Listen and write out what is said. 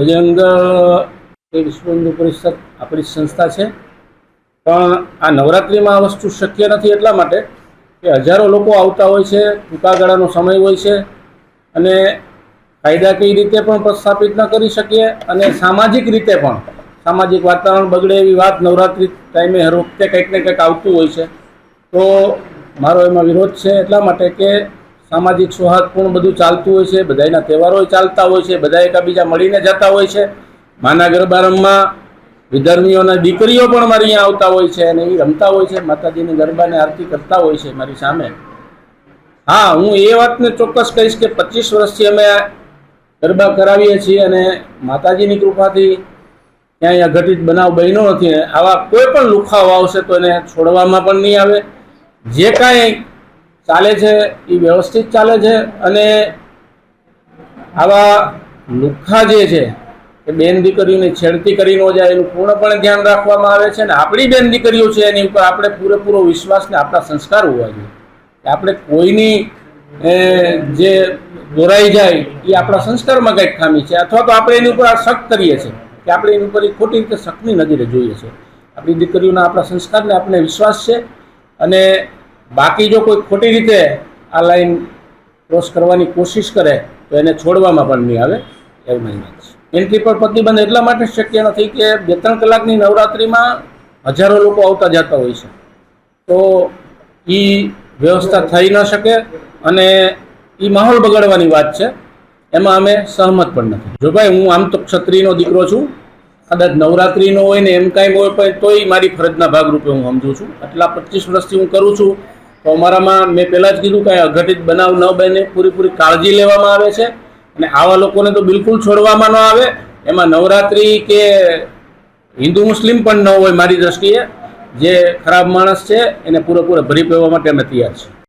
બજરંગ વિશ્વ હિન્દુ પરિષદ આપણી સંસ્થા છે. પણ આ નવરાત્રિમાં આ વસ્તુ શક્ય નથી એટલા માટે કે હજારો લોકો આવતા હોય છે, ટૂંકા ગાળાનો સમય હોય છે અને કાયદાકીય રીતે પણ પ્રસ્થાપિત ન કરી શકીએ અને સામાજિક રીતે પણ. સામાજિક વાતાવરણ બગડે એવી વાત નવરાત્રિ ટાઈમે હર વખતે કંઈક ને કંઈક આવતું હોય છે. તો મારો એમાં વિરોધ છે એટલા માટે કે સામાજિક સૌહાર્દપૂર્ણ બધું ચાલતું હોય છે બધાના તહેવારો ચાલતા હોય છે, બધા એકાબીજા મળીને જતા હોય છે. માના ગરબા રમવા વિધર્મીઓના દીકરીઓ પણ મારી અહીંયા આવતા હોય છે અને એ રમતા હોય છે, માતાજીની ગરબાને આરતી કરતા હોય છે મારી સામે. હા, હું એ વાતને ચોક્કસ કહીશ કે પચીસ વર્ષથી અમે ગરબા કરાવીએ છીએ અને માતાજીની કૃપાથી ક્યાંય અઘટિત બનાવ બન્યો નથી. આવા કોઈ પણ લુખાઓ આવશે તો એને છોડવામાં પણ નહીં આવે. જે કાંઈ ચાલે છે એ વ્યવસ્થિત ચાલે છે અને આવા લુખ્ખા જે છે, કે બેન દીકરીઓને છેડતી કરી ન જાય એનું પૂર્ણપણે ધ્યાન રાખવામાં આવે છે ને આપણી બેન દીકરીઓ છે એની ઉપર આપણે પૂરેપૂરો વિશ્વાસ ને આપણા સંસ્કાર હોવા જોઈએ. કે આપણે કોઈની જે દોરાઈ જાય એ આપણા સંસ્કારમાં કંઈક ખામી છે. અથવા તો આપણે એની ઉપર આ શક કરીએ છીએ કે આપણે એની ઉપર ખોટી રીતે શકની નજરે જોઈએ છે આપણી દીકરીઓના આપણા સંસ્કારને આપણે વિશ્વાસ છે અને બાકી જો કોઈ ખોટી રીતે આ લાઈન ક્રોસ કરવાની કોશિશ કરે, તો એને છોડવામાં પણ નહીં આવે, એવું નહીં છે. એન્ટ્રી પર પ્રતિબંધ એટલા માટે શક્ય નથી કે બે ત્રણ કલાકની નવરાત્રિમાં હજારો લોકો આવતા જતા હોય છે. તો એ વ્યવસ્થા થઈ ન શકે અને એ માહોલ બગાડવાની વાત છે. એમાં અમે સહમત પણ નથી. જો ભાઈ, હું આમ તો ક્ષત્રિયનો દીકરો છું, કદાચ નવરાત્રિનો હોય ને એમ કાંઈ હોય, પણ તોય મારી ફરજના ભાગરૂપે હું સમજું છું. આટલા પચીસ વર્ષથી હું કરું છું તો અમારામાં મેં પહેલાં જ કીધું કાંઈ અઘટિત બનાવ ન બને, પૂરેપૂરી કાળજી લેવામાં આવે છે અને આવા લોકોને તો બિલકુલ છોડવામાં ન આવે. એમાં નવરાત્રિ કે હિન્દુ મુસ્લિમ પણ ન હોય મારી દ્રષ્ટિએ, જે ખરાબ માણસ છે એને પૂરેપૂરા ભરી પેવા માટે અમે તૈયાર છીએ.